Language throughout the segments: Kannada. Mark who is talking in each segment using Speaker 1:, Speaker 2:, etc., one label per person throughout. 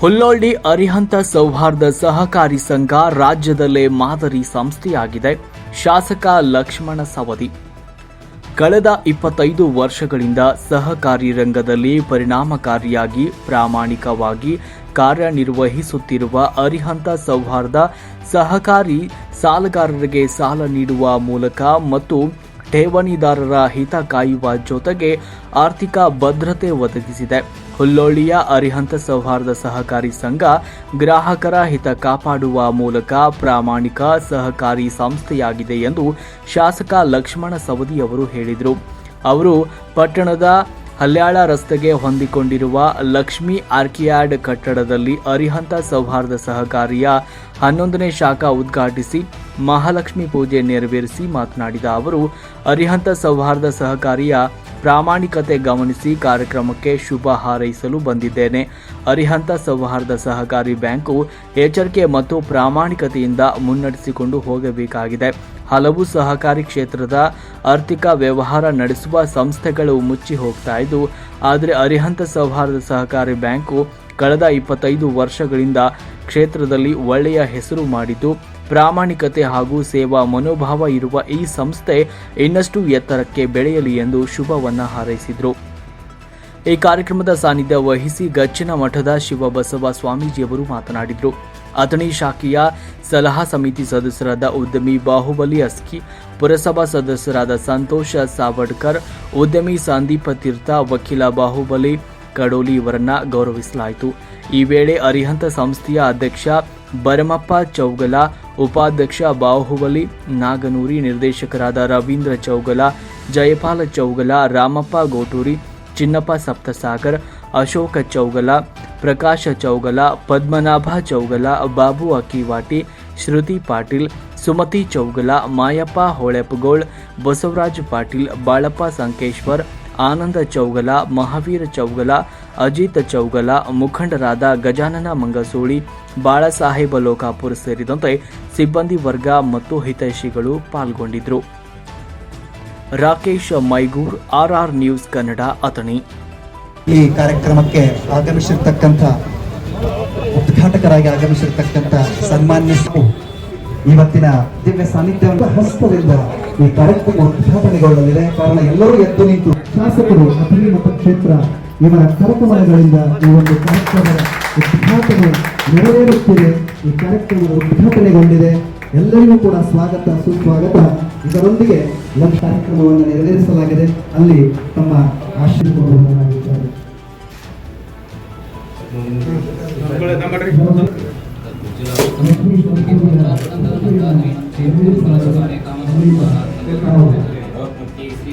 Speaker 1: ಹುಲ್ಲೋಳ್ಳಿ ಅರಿಹಂತ ಸೌಹಾರ್ದ ಸಹಕಾರಿ ಸಂಘ ರಾಜ್ಯದಲ್ಲೇ ಮಾದರಿ ಸಂಸ್ಥೆಯಾಗಿದೆ. ಶಾಸಕ ಲಕ್ಷ್ಮಣ ಸವದಿ. ಕಳೆದ ಇಪ್ಪತ್ತೈದು ವರ್ಷಗಳಿಂದ ಸಹಕಾರಿ ರಂಗದಲ್ಲಿ ಪರಿಣಾಮಕಾರಿಯಾಗಿ ಪ್ರಾಮಾಣಿಕವಾಗಿ ಕಾರ್ಯನಿರ್ವಹಿಸುತ್ತಿರುವ ಅರಿಹಂತ ಸೌಹಾರ್ದ ಸಹಕಾರಿ ಸಾಲಗಾರರಿಗೆ ಸಾಲ ನೀಡುವ ಮೂಲಕ ಮತ್ತು ಠೇವಣಿದಾರರ ಹಿತ ಕಾಯುವ ಜೊತೆಗೆ ಆರ್ಥಿಕ ಭದ್ರತೆ ಒದಗಿಸಿದೆ. ಹುಲ್ಲೋಳಿಯ ಅರಿಹಂತ ಸೌಹಾರ್ದ ಸಹಕಾರಿ ಸಂಘ ಗ್ರಾಹಕರ ಹಿತ ಕಾಪಾಡುವ ಮೂಲಕ ಪ್ರಾಮಾಣಿಕ ಸಹಕಾರಿ ಸಂಸ್ಥೆಯಾಗಿದೆ ಎಂದು ಶಾಸಕ ಲಕ್ಷ್ಮಣ ಸವದಿ ಅವರು ಹೇಳಿದರು. ಅವರು ಪಟ್ಟಣದ ಹಲ್ಯಾಳ ರಸ್ತೆಗೆ ಹೊಂದಿಕೊಂಡಿರುವ ಲಕ್ಷ್ಮಿ ಆರ್ಕಿಯಾಡ್ ಕಟ್ಟಡದಲ್ಲಿ ಅರಿಹಂತ ಸೌಹಾರ್ದ ಸಹಕಾರಿಯ ಹನ್ನೊಂದನೇ ಶಾಖಾ ಉದ್ಘಾಟಿಸಿ ಮಹಾಲಕ್ಷ್ಮಿ ಪೂಜೆ ನೆರವೇರಿಸಿ ಮಾತನಾಡಿದ ಅವರು, ಅರಿಹಂತ ಸೌಹಾರ್ದ ಸಹಕಾರಿಯ ಪ್ರಾಮಾಣಿಕತೆ ಗಮನಿಸಿ ಕಾರ್ಯಕ್ರಮಕ್ಕೆ ಶುಭ ಹಾರೈಸಲು ಬಂದಿದ್ದೇನೆ. ಅರಿಹಂತ ಸೌಹಾರ್ದ ಸಹಕಾರಿ ಬ್ಯಾಂಕು ಎಚ್ಚರಿಕೆ ಮತ್ತು ಪ್ರಾಮಾಣಿಕತೆಯಿಂದ ಮುನ್ನಡೆಸಿಕೊಂಡು ಹೋಗಬೇಕಾಗಿದೆ. ಹಲವು ಸಹಕಾರಿ ಕ್ಷೇತ್ರದ ಆರ್ಥಿಕ ವ್ಯವಹಾರ ನಡೆಸುವ ಸಂಸ್ಥೆಗಳು ಮುಚ್ಚಿ ಹೋಗ್ತಾ ಇದ್ದು, ಆದರೆ ಅರಿಹಂತ ಸೌಹಾರ್ದ ಸಹಕಾರಿ ಬ್ಯಾಂಕು ಕಳೆದ ಇಪ್ಪತ್ತೈದು ವರ್ಷಗಳಿಂದ ಕ್ಷೇತ್ರದಲ್ಲಿ ಒಳ್ಳೆಯ ಹೆಸರು ಮಾಡಿದ್ದು ಪ್ರಾಮಾಣಿಕತೆ ಹಾಗೂ ಸೇವಾ ಮನೋಭಾವ ಇರುವ ಈ ಸಂಸ್ಥೆ ಇನ್ನಷ್ಟು ಎತ್ತರಕ್ಕೆ ಬೆಳೆಯಲಿ ಎಂದು ಶುಭವನ್ನ ಹಾರೈಸಿದರು. ಈ ಕಾರ್ಯಕ್ರಮದ ಸಾನ್ನಿಧ್ಯ ವಹಿಸಿ ಗಚ್ಚಿನ ಮಠದ ಶಿವಬಸವ ಸ್ವಾಮೀಜಿಯವರು ಮಾತನಾಡಿದರು. ಅಥಣಿ ಶಾಖೆಯ ಸಲಹಾ ಸಮಿತಿ ಸದಸ್ಯರಾದ ಉದ್ಯಮಿ ಬಾಹುಬಲಿ ಅಸ್ಕಿ, ಪುರಸಭಾ ಸದಸ್ಯರಾದ ಸಂತೋಷ ಸಾವಡ್ಕರ್, ಉದ್ಯಮಿ ಸಂದೀಪ ತೀರ್ಥ ವಕೀಲ ಬಾಹುಬಲಿ, ಕಡೋಲಿ ಇವರನ್ನ ಗೌರವಿಸಲಾಯಿತು. ಈ ವೇಳೆ ಅರಿಹಂತ ಸಂಸ್ಥೆಯ ಅಧ್ಯಕ್ಷ ಬರಮಪ್ಪ ಚೌಗಲ ಉಪಾಧ್ಯಕ್ಷ ಬಾಹುಬಲಿ ನಾಗನೂರಿ ನಿರ್ದೇಶಕರಾದ ರವೀಂದ್ರ ಚೌಗಲ ಜಯಪಾಲ ಚೌಗಲ ರಾಮಪ್ಪ ಗೋಟೂರಿ ಚಿನ್ನಪ್ಪ ಸಪ್ತಸಾಗರ್ ಅಶೋಕ ಚೌಗಲ ಪ್ರಕಾಶ ಚೌಗಲ ಪದ್ಮನಾಭ ಚೌಗಲ ಬಾಬು ಅಕ್ಕಿವಾಟಿ ಶ್ರುತಿ ಪಾಟೀಲ್ ಸುಮತಿ ಚೌಗಲ ಮಾಯಪ್ಪ ಹೊಳೆಪಗೋಳ್ ಬಸವರಾಜ್ ಪಾಟೀಲ್ ಬಾಳಪ್ಪ ಸಂಕೇಶ್ವರ್ ಆನಂದ ಚೌಗಲ, ಮಹಾವೀರ ಚೌಗಲ, ಅಜಿತ್ ಚೌಗಲ, ಮುಖಂಡರಾದ ಗಜಾನನ ಮಂಗಸೂಳಿ, ಬಾಳಸಾಹೇಬ ಲೋಕಾಪುರ ಸೇರಿದಂತೆ ಸಿಬ್ಬಂದಿ ವರ್ಗ ಮತ್ತು ಹಿತೈಷಿಗಳು ಪಾಲ್ಗೊಂಡಿದ್ದರು ರಾಕೇಶ್ ಮೈಗೂರ್, ಆರ್ಆರ್ ನ್ಯೂಸ್ ಕನ್ನಡ ಅಥಣಿ.
Speaker 2: ಈ ಕಾರ್ಯಕ್ರಮಕ್ಕೆ ಆಗಮಿಸಿರ್ತಕ್ಕಂಥ ಉದ್ಘಾಟಕರಾಗಿ ಆಗಮಿಸಿರ್ತಕ್ಕಂಥ ಸನ್ಮಾನ್ಯ ಇವತ್ತಿನ ದಿವ್ಯ ಸಾನ್ನಿಧ್ಯವನ್ನು ಹಸ್ತದಿಂದ ಈ ಕಾರ್ಯಕ್ರಮ ಉದ್ಘಾಟನೆಗೊಳ್ಳಲಿದೆ. ಕಾರಣ ಎಲ್ಲರೂ ಎದ್ದು ನಿಂತು ಶಾಸಕರು ಅಥಣಿ ಮತಕ್ಷೇತ್ರ ಇವರ ಕಾರ್ಯಕ್ರಮಗಳಿಂದ ಈ ಒಂದು ಕಾರ್ಯಕ್ರಮದ ಉದ್ಘಾಟನೆ ನೆರವೇರುತ್ತಿದೆ. ಈ ಕಾರ್ಯಕ್ರಮದ ಉದ್ಘಾಟನೆಗೊಂಡಿದೆ. ಎಲ್ಲರಿಗೂ ಕೂಡ ಸ್ವಾಗತ, ಸುಸ್ವಾಗತ. ಇದರೊಂದಿಗೆ ನಮ್ಮ ಕಾರ್ಯಕ್ರಮವನ್ನು ನೆರವೇರಿಸಲಾಗಿದೆ. ಅಲ್ಲಿ ತಮ್ಮ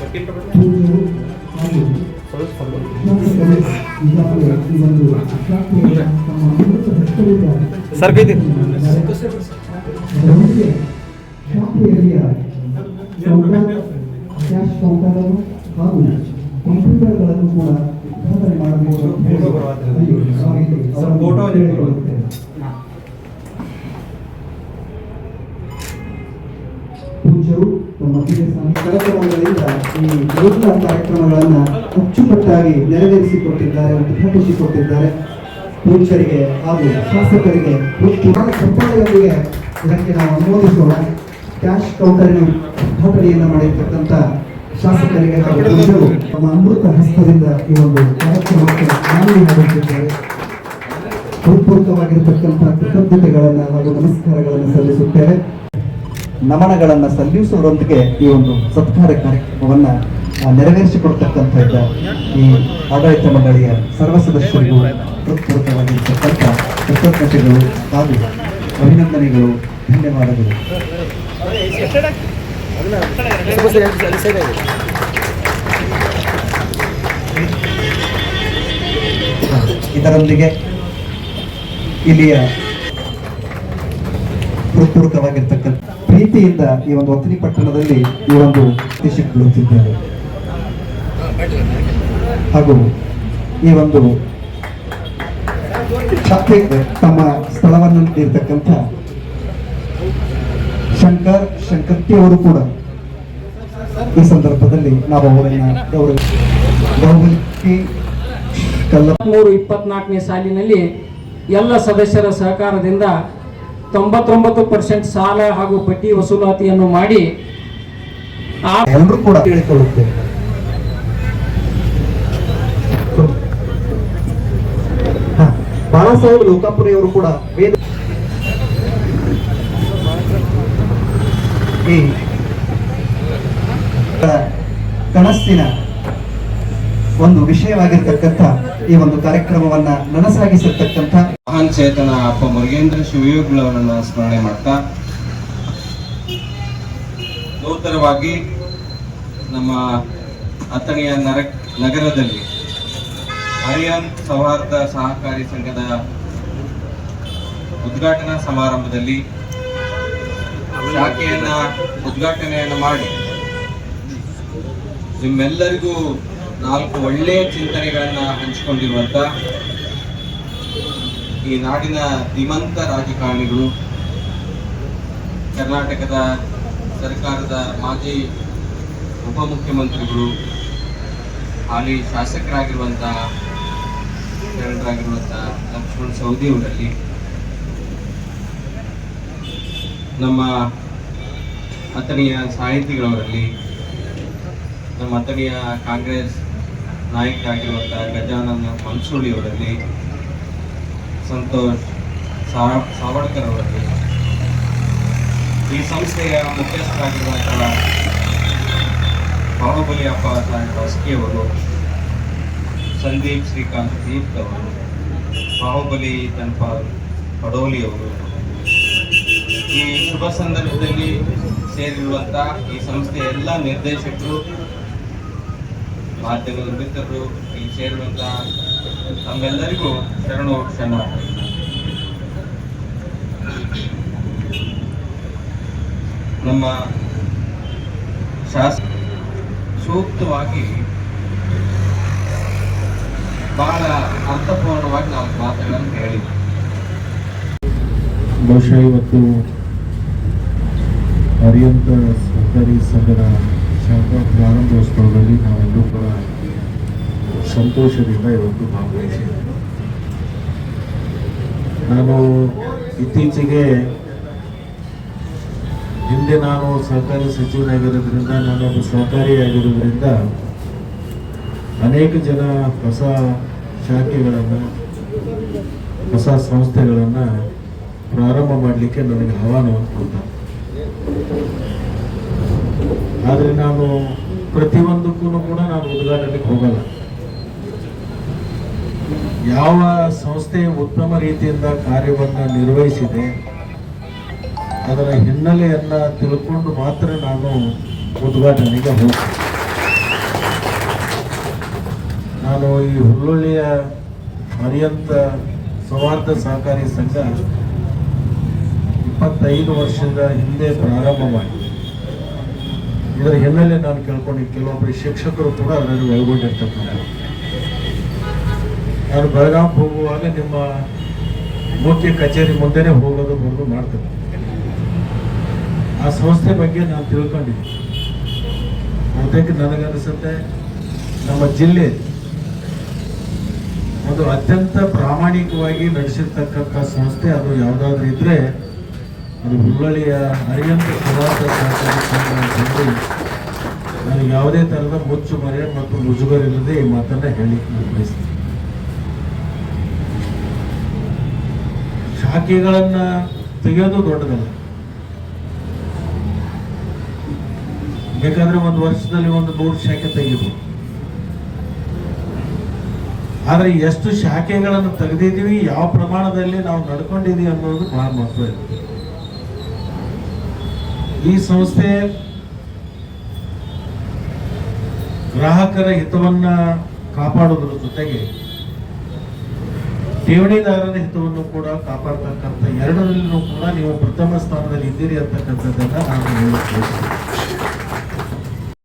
Speaker 2: ಉದ್ಘಾಟನೆ ಮಾಡಬೇಕು ಅಂತ ಹೇಳಿ ಅವರಿಗೆ ಅವರ ಫೋಟೋ ಪೂಜ್ಯರು ತಮ್ಮ ಹಿರಿಯ ಸ್ವಾಮಿ ಕಾರ್ಯಕ್ರಮಗಳಿಂದ ಈ ಎಲ್ಲ ಕಾರ್ಯಕ್ರಮಗಳನ್ನು ಅಚ್ಚುಕಟ್ಟಾಗಿ ನೆರವೇರಿಸಿಕೊಟ್ಟಿದ್ದಾರೆ ಉದ್ಘಾಟಿಸಿಕೊಟ್ಟಿದ್ದಾರೆ ಪೂಜ್ಯರಿಗೆ ಹಾಗೂ ಶಾಸಕರಿಗೆ ಮತ್ತು ಸಂಪಾದಕರಿಗೆ ಇದಕ್ಕೆ ನಾವು ಅನುಮೋದಿಸೋಣ. ಕ್ಯಾಶ್ ಕೌಂಟರಿನ ಉದ್ಘಾಟನೆಯನ್ನು ಮಾಡಿರ್ತಕ್ಕಂಥ ಶಾಸಕರಿಗೆ ತಮ್ಮ ಅಮೃತ ಹಸ್ತದಿಂದ ಈ ಒಂದು ಕಾರ್ಯಕ್ರಮಕ್ಕೆ ಮಾನವಿ ಮಾಡುತ್ತಿದ್ದಾರೆ ಹೃತ್ಪೂರ್ವಕವಾಗಿರತಕ್ಕಂಥ ಕೃತಜ್ಞತೆಗಳನ್ನು ಹಾಗೂ ನಮಸ್ಕಾರಗಳನ್ನು ಸಲ್ಲಿಸುತ್ತೇವೆ. ನಮನಗಳನ್ನು ಸಲ್ಲಿಸುವುದರೊಂದಿಗೆ ಈ ಒಂದು ಸತ್ಕಾರ ಕಾರ್ಯಕ್ರಮವನ್ನ ನೆರವೇರಿಸಿಕೊಡ್ತಕ್ಕಂಥ ಈ ಆಡಳಿತ ಮಂಡಳಿಯ ಸರ್ವ ಸದಸ್ಯರಿಗೂ ಹೃತ್ಪೂರ್ವಕವಾಗಿರ್ತಕ್ಕಂಥ ಕೃತಜ್ಞತೆಗಳು ಹಾಗೂ ಅಭಿನಂದನೆಗಳು, ಧನ್ಯವಾದಗಳು. ಇದರೊಂದಿಗೆ ಇಲ್ಲಿಯ ಹೃತ್ಪೂರ್ವಕವಾಗಿರ್ತಕ್ಕಂಥ ಪ್ರೀತಿಯಿಂದ ಈ ಒಂದು ಒತ್ತನಿ ಪಟ್ಟಣದಲ್ಲಿ ಈ ಒಂದು ದೇಶಕ್ಕೆ ಹಾಗೂ ಈ ಒಂದು ತಮ್ಮ ಸ್ಥಳವನ್ನು ನೀಡಿರ್ತಕ್ಕಂಥ ಶಂಕರ್, ಶಂಕರ್ತಿ ಅವರು ಕೂಡ ಈ ಸಂದರ್ಭದಲ್ಲಿ ನಾವು ಅವರನ್ನ ಗೌರವ ಗೌರವಿಸಿ ಕಲ್ಲ
Speaker 3: ಮೂರು ಇಪ್ಪತ್ನಾಲ್ಕನೇ ಸಾಲಿನಲ್ಲಿ ಎಲ್ಲ ಸದಸ್ಯರ ಸಹಕಾರದಿಂದ ತೊಂಬತ್ತೊಂಬತ್ತು ಪರ್ಸೆಂಟ್ ಸಾಲ ಹಾಗೂ ಬಡ್ಡಿ ವಸೂಲಾತಿಯನ್ನು ಮಾಡಿ
Speaker 2: ಎಲ್ಲರೂ ಕೂಡ ಹೇಳಿಕೊಳ್ಳುತ್ತೇವೆ ಬಾಳಾ ಸಾಹೇಬ್ ಲೋಕಾಪುರಿ ಅವರು ಕೂಡ ವೇದ ಕನಸಿನ ಒಂದು ವಿಷಯವಾಗಿರ್ತಕ್ಕಂಥ ಈ ಒಂದು ಕಾರ್ಯಕ್ರಮವನ್ನ ನನಸಾಗಿಸಿರ್ತಕ್ಕಂಥ
Speaker 4: ಮಹಾನ್ ಚೇತನ ಅಪ್ಪ ಮುರುಗೇಂದ್ರ ಶಿವಯೋಗಿಗಳವರನ್ನ ಸ್ಮರಣೆ ಮಾಡ್ತಾ ನೂತನವಾಗಿ ನಮ್ಮ ಅಥಣಿಯ ನರ ನಗರದಲ್ಲಿ ಹರಿಯಾನ್ ಸೌಹಾರ್ದ ಸಹಕಾರಿ ಸಂಘದ ಉದ್ಘಾಟನಾ ಸಮಾರಂಭದಲ್ಲಿ ಶಾಖೆಯನ್ನ ಉದ್ಘಾಟನೆಯನ್ನು ಮಾಡಿ ನಿಮ್ಮೆಲ್ಲರಿಗೂ ನಾಲ್ಕು ಒಳ್ಳೆಯ ಚಿಂತನೆಗಳನ್ನ ಹಂಚಿಕೊಂಡಿರುವಂತ ಈ ನಾಡಿನ ಧೀಮಂತ ರಾಜಕಾರಣಿಗಳು, ಕರ್ನಾಟಕದ ಸರ್ಕಾರದ ಮಾಜಿ ಉಪಮುಖ್ಯಮಂತ್ರಿಗಳು, ಹಾಲಿ ಶಾಸಕರಾಗಿರುವಂತಹ ಶರಣರಾಗಿರುವಂತಹ ಲಕ್ಷ್ಮಣ್ ಸೌದಿ ಅವರಲ್ಲಿ, ನಮ್ಮ ಅತನಿಯ ಸಾಹಿತಿಗಳವರಲ್ಲಿ, ನಮ್ಮ ಅತನಿಯ ಕಾಂಗ್ರೆಸ್ ನಾಯಕರಾಗಿರುವಂತಹ ಗಜಾನನ ಮನ್ಸೂಳಿಯವರಲ್ಲಿ ಸಂತೋಷ್ ಸಾವಡ್ಕರ್ ಅವರಲ್ಲಿ. ಈ ಸಂಸ್ಥೆಯ ಮುಖ್ಯಸ್ಥರಾಗಿರುವಂತಹ ಬಾಹುಬಲಿ ಅಪ್ಪ ಅವರು, ಸಂದೀಪ್ ಶ್ರೀಕಾಂತ್ ದೀಪ್ ಅವರು, ಬಾಹುಬಲಿ ತನ್ಪಾಲ್ ಪಡೋಲಿ ಅವರು. ಈ ಶುಭ ಸಂದರ್ಭದಲ್ಲಿ ಸೇರಿರುವಂತಹ ಈ ಸಂಸ್ಥೆಯ ಎಲ್ಲ ನಿರ್ದೇಶಕರು ಮಾಧ್ಯಮದ ಮಿತ್ರರು, ಈ ಸೇರುವಂತಹ ತಮ್ಮೆಲ್ಲರಿಗೂ ಶರಣು ಶರಣ ನಮ್ಮ ಶಾಸ, ಸೂಕ್ತವಾಗಿ ಬಹಳ ಅರ್ಥಪೂರ್ಣವಾಗಿ ನಾವು ಮಾತುಗಳನ್ನು ಹೇಳಿದ್ವಿ.
Speaker 5: ಬಹುಶಃ ಇವತ್ತು ಅರಿಯಂತ ಸರ್ಕಾರಿ ಸಂಘದ ಶಾಖಾ ಪ್ರಾರಂಭೋತ್ಸವದಲ್ಲಿ ನಾವೆಲ್ಲರೂ ಕೂಡ ಸಂತೋಷದಿಂದ ಇವತ್ತು ಭಾಗವಹಿಸಿದೆ ನಾನು ಇತ್ತೀಚೆಗೆ ಹಿಂದೆ ನಾನು ಸಹಕಾರಿ ಸಚಿವನಾಗಿರೋದ್ರಿಂದ ನಾನೊಬ್ಬ ಸಹಕಾರಿಯಾಗಿರೋದ್ರಿಂದ ಅನೇಕ ಜನ ಹೊಸ ಶಾಖೆಗಳನ್ನು, ಹೊಸ ಸಂಸ್ಥೆಗಳನ್ನು ಪ್ರಾರಂಭ ಮಾಡಲಿಕ್ಕೆ ನನಗೆ ಆಹ್ವಾನವನ್ನು ಕೊಟ್ಟ ಆದರೆ ನಾನು ಪ್ರತಿಯೊಂದಕ್ಕೂ ಕೂಡ ನಾನು ಉದ್ಘಾಟನೆಗೆ ಹೋಗಲ್ಲ. ಯಾವ ಸಂಸ್ಥೆ ಉತ್ತಮ ರೀತಿಯಿಂದ ಕಾರ್ಯವನ್ನು ನಿರ್ವಹಿಸಿದೆ ಅದರ ಹಿನ್ನೆಲೆಯನ್ನು ತಿಳ್ಕೊಂಡು ಮಾತ್ರ ನಾನು ಉದ್ಘಾಟನೆಗೆ ಹೋಗ್ತೀನಿ. ನಾನು ಈ ಹುಲ್ಲೊಳ್ಳಿಯ ಪರ್ಯಂತ ಸೌಹಾರ್ದ ಸಹಕಾರಿ ಸಂಘ ಇಪ್ಪತ್ತೈದು ವರ್ಷದ ಹಿಂದೆ ಪ್ರಾರಂಭ ಮಾಡಿ ಇದರ ಹಿನ್ನೆಲೆ ನಾನು ಕೇಳ್ಕೊಂಡು ಕೆಲವೊಬ್ಬರು ಶಿಕ್ಷಕರು ಕೂಡ ಅದರಲ್ಲಿ ಒಳಗೊಂಡಿರ್ತಕ್ಕಂಥ ನಾನು ಬೆಳಗಾವಿ ಹೋಗುವಾಗ ನಿಮ್ಮ ಮುಖ್ಯ ಕಚೇರಿ ಮುಂದೆನೆ ಹೋಗೋದು ಬಂದು ಮಾಡ್ತೇನೆ ಆ ಸಂಸ್ಥೆ ಬಗ್ಗೆ ನಾನು ತಿಳ್ಕೊಂಡಿದ್ದೀನಿ. ಅದಕ್ಕೆ ನನಗನ್ನಿಸುತ್ತೆ, ನಮ್ಮ ಜಿಲ್ಲೆ ಒಂದು ಅತ್ಯಂತ ಪ್ರಾಮಾಣಿಕವಾಗಿ ನಡೆಸಿರ್ತಕ್ಕಂಥ ಸಂಸ್ಥೆ, ಅದು ಯಾವುದಾದ್ರೂ ಇದ್ರೆ ಅದು ಹುಬ್ಬಳ್ಳಿಯ ಅರಿಯಂತ ಸೌಹಾರ್ದ ಸಹಕಾರಿ ನಾನು ಯಾವುದೇ ಥರದ ಮುಚ್ಚು ಮರೆ ಮತ್ತು ಮುಜುಗರಿಲ್ಲದೆ ಈ ಮಾತನ್ನು ಹೇಳಿ ಬಯಸ್ತೀನಿ. ಶಾಖೆಗಳನ್ನ ತೆಗೆಯೋದು ದೊಡ್ಡದಲ್ಲ. ಬೇಕಾದ್ರೆ ಒಂದು ವರ್ಷದಲ್ಲಿ ಒಂದು ನೂರು ಶಾಖೆ ತೆಗಿಬೋದು. ಆದರೆ ಎಷ್ಟು ಶಾಖೆಗಳನ್ನು ತೆಗೆದಿದ್ದೀವಿ, ಯಾವ ಪ್ರಮಾಣದಲ್ಲಿ ನಾವು ನಡ್ಕೊಂಡಿದೀವಿ ಅನ್ನೋದು ಬಹಳ ಮಹತ್ವ ಇದೆ. ಈ ಸಂಸ್ಥೆ ಗ್ರಾಹಕರ ಹಿತವನ್ನ ಕಾಪಾಡೋದ್ರ ಜೊತೆಗೆ ಠೇವಣಿದಾರರ ಹಿತವನ್ನು ಕೂಡ ಕಾಪಾಡ್ತಕ್ಕಂಥ ಎರಡರಲ್ಲೂ ಕೂಡ ನೀವು ಪ್ರಥಮ ಸ್ಥಾನದಲ್ಲಿ ಇದ್ದೀರಿ ಅಂತಕ್ಕಂಥದ್ದನ್ನು ನಾನು ಬಯಸ್ತೀನಿ.